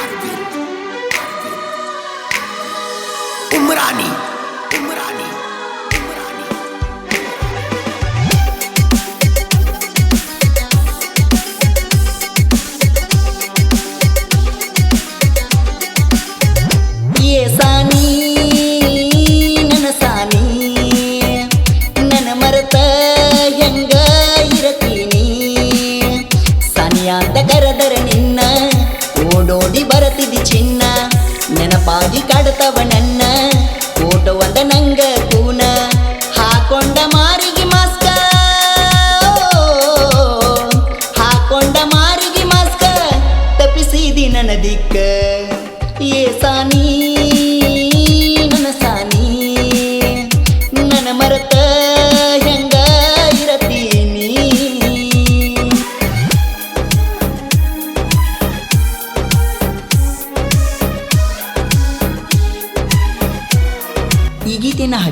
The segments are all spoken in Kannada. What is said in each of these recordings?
Arvin. Arvin. Umrani. Yes,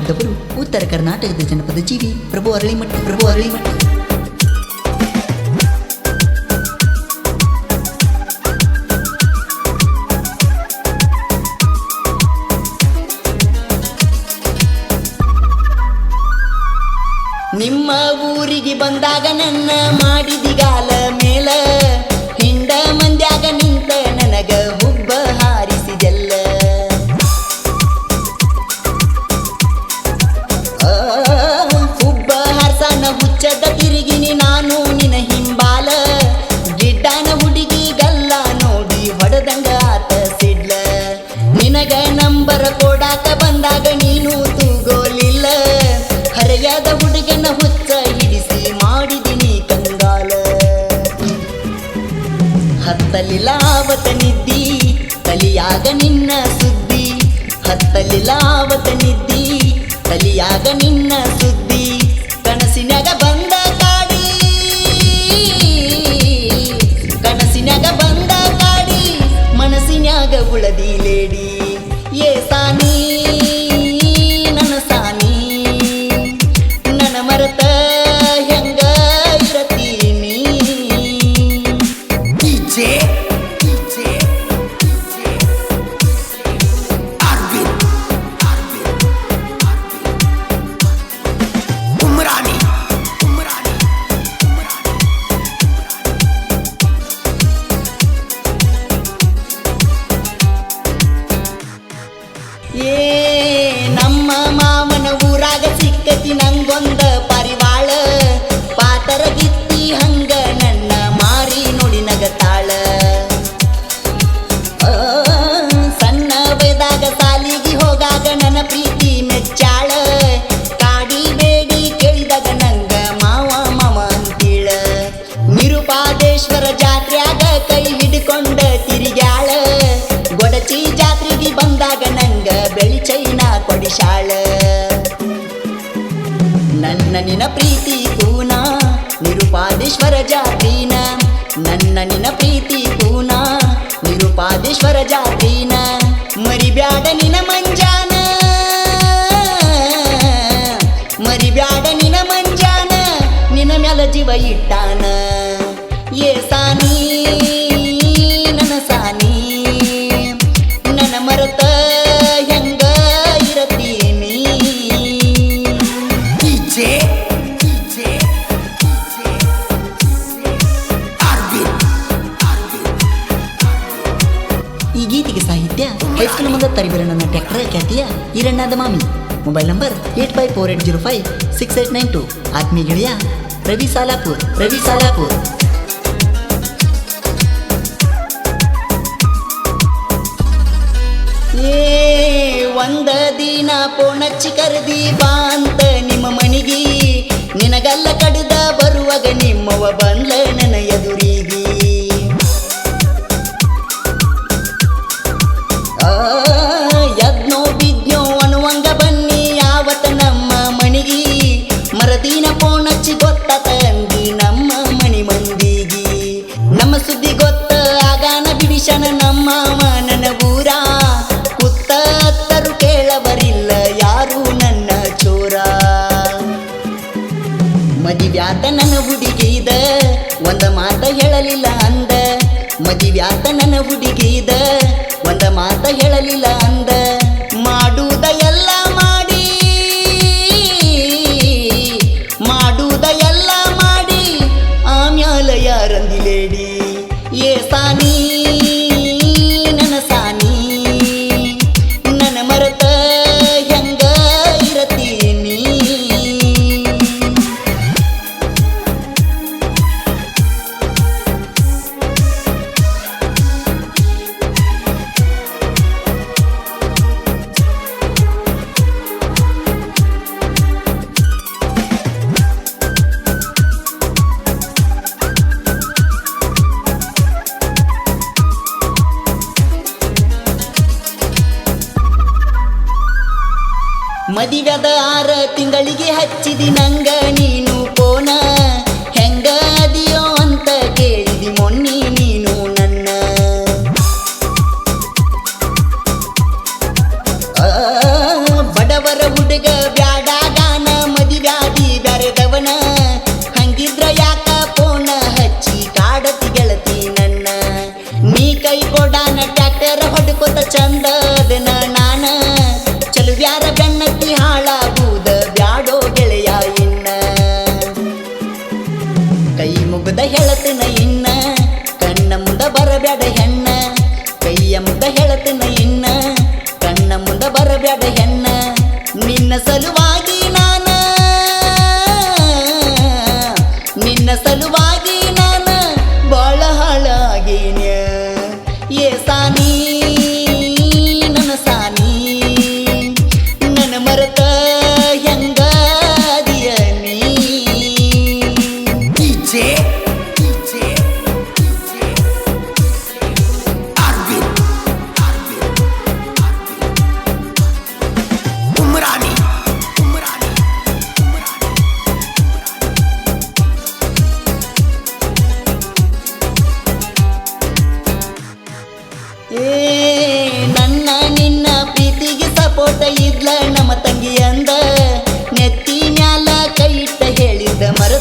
ಮಾಡಿದವರು ಉತ್ತರ ಕರ್ನಾಟಕದ ಜನಪದ ಜೀವಿ ಪ್ರಭು ಅರಳಿಮಠ ಪ್ರಭು ಅರಳಿಮಠ. ನಿಮ್ಮ ಊರಿಗೆ ಬಂದಾಗ ನನ್ನ ಮಾಡಿದಿಗಾಲ ಮೇಲೆ ಏ ನಮ್ಮ ಮಾಮನ ಊರಾಗ ಸಿಕ್ಕತಿ ನಂಗೊಂದ ನನ್ನ ಪ್ರೀತಿ ಪೂನಾ ನಿರುಪಾದೇಶ್ವರ ಜಾತೀನ ನನ್ನ ಪ್ರೀತಿ ಪೂನಾ ನಿರುಪಾದೇಶ್ವರ ಜಾತೀನ ಮರಿಬ್ಯಾಡ ನಿನ ಮಂಜಾನ. ಮರಿಬ್ಯಾಡ ನಿನ ಮಂಜಾನ. ನಿನ ಮ್ಯಾಲ ಜೀವ ಇಟ್ಟಾನ. ಈ ಗೀತೆಗೆ ಸಾಹಿತ್ಯ ಹೈಸ್ಕೂಲ್ ಮುಂದೆ ನನ್ನ ಟ್ಯಾಕ್ಟರ್ ಖ್ಯಾತಿಯ ಈರಣ್ಣದ ಮಾಮಿ. Mobile number eight five four eight zero five six eight nine two. ಆತ್ಮೀಯ ಗೆಳೆಯ, ರವಿ ಸಾಲಾಪುರ್ ರವಿ ಸಾಲಾಪುರ್. ಏ, ಒಂದ ದಿನ ಪೋಣಚ್ಚಿ ಕರೆದಿ ಬಾಂತ ನಿಮ್ಮ ಮನಿಗಿ. ನಿನಗಲ್ಲ ಕಡಿದ ಬರುವಾಗ ನಿಮ್ಮವ ಬಂದ್ಲ. ಹೇಳಲಿಲ್ಲ ಅಂದ. ಮದಿವ್ಯಾತ ನನ್ನ ಹುಡುಗಿದ. ಒಂದ ಮಾತ ಹೇಳಲಿಲ್ಲ ಅಂದ. ಮಾಡುವುದ ಎಲ್ಲ ಮಾಡಿ ಮಾಡುವುದ ಎಲ್ಲ ಮಾಡಿ, ಆಮ್ಯಾಲ ಯಾರಂದಿಲೇಡಿ ಏ ಸಾನಿ ಆರ ತಿಂಗಳಿಗೆ ಹಚ್ಚಿದಿ ನಂಗ ನೀನು ಕೋನಾ?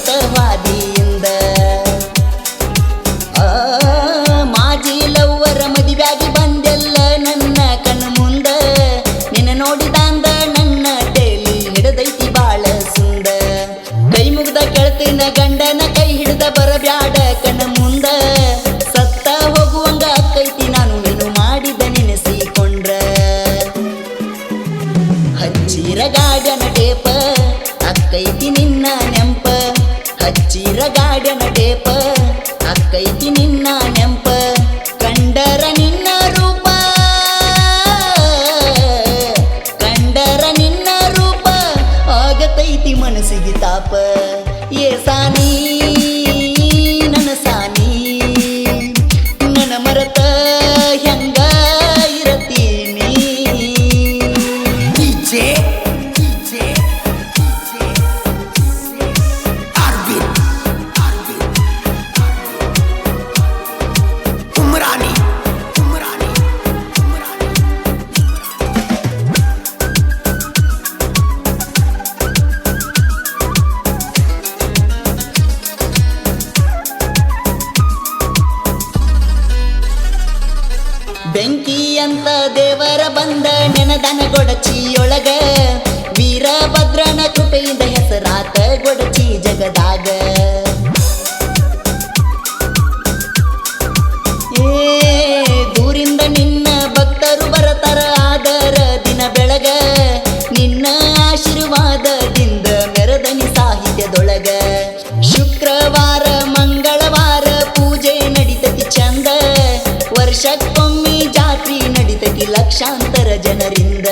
te va. ದನ ಗೊಡಚಿಯೊಳಗ ವೀರಭದ್ರನ ಕೃಪೆಯಿಂದ ಹೆಸರಾತ ಗೊಡಚಿ ಜಗದಾಗ. ಏ, ದೂರಿಂದ ನಿನ್ನ ಭಕ್ತರು ಬರತರ ಆದರ ದಿನ ಬೆಳಗ, ನಿನ್ನ ಆಶೀರ್ವಾದದಿಂದ ಮೆರದನಿ ಸಾಹಿತ್ಯದೊಳಗ. ಶುಕ್ರವಾರ, ಮಂಗಳವಾರ ಪೂಜೆ ನಡಿತತಿ ಚಂದ, ವರ್ಷಕ್ಕೊಮ್ಮೆ ಲಕ್ಷಾಂತರ ಜನರಿಂದ.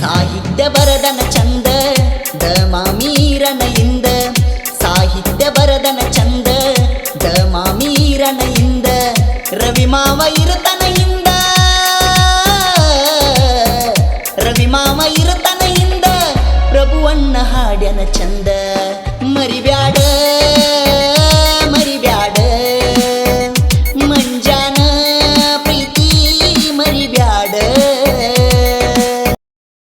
ಸಾಹಿತ್ಯ ಬರದನ ಚಂದ, ದ ಮಾಮೀರನೆಯಿಂದ. ಸಾಹಿತ್ಯ ಬರದನ ಚಂದ, ದ ಮಾಮೀರನೆಯಿಂದ. ರವಿ ಮಾವ ಇರುತನೆಯಿಂದ. ರವಿ ಮಾವ ಇರುತನೆಯಿಂದ. ಪ್ರಭುವನ್ನ ಹಾಡ್ಯನ ಚಂದ, ಮರಿಬ್ಯಾ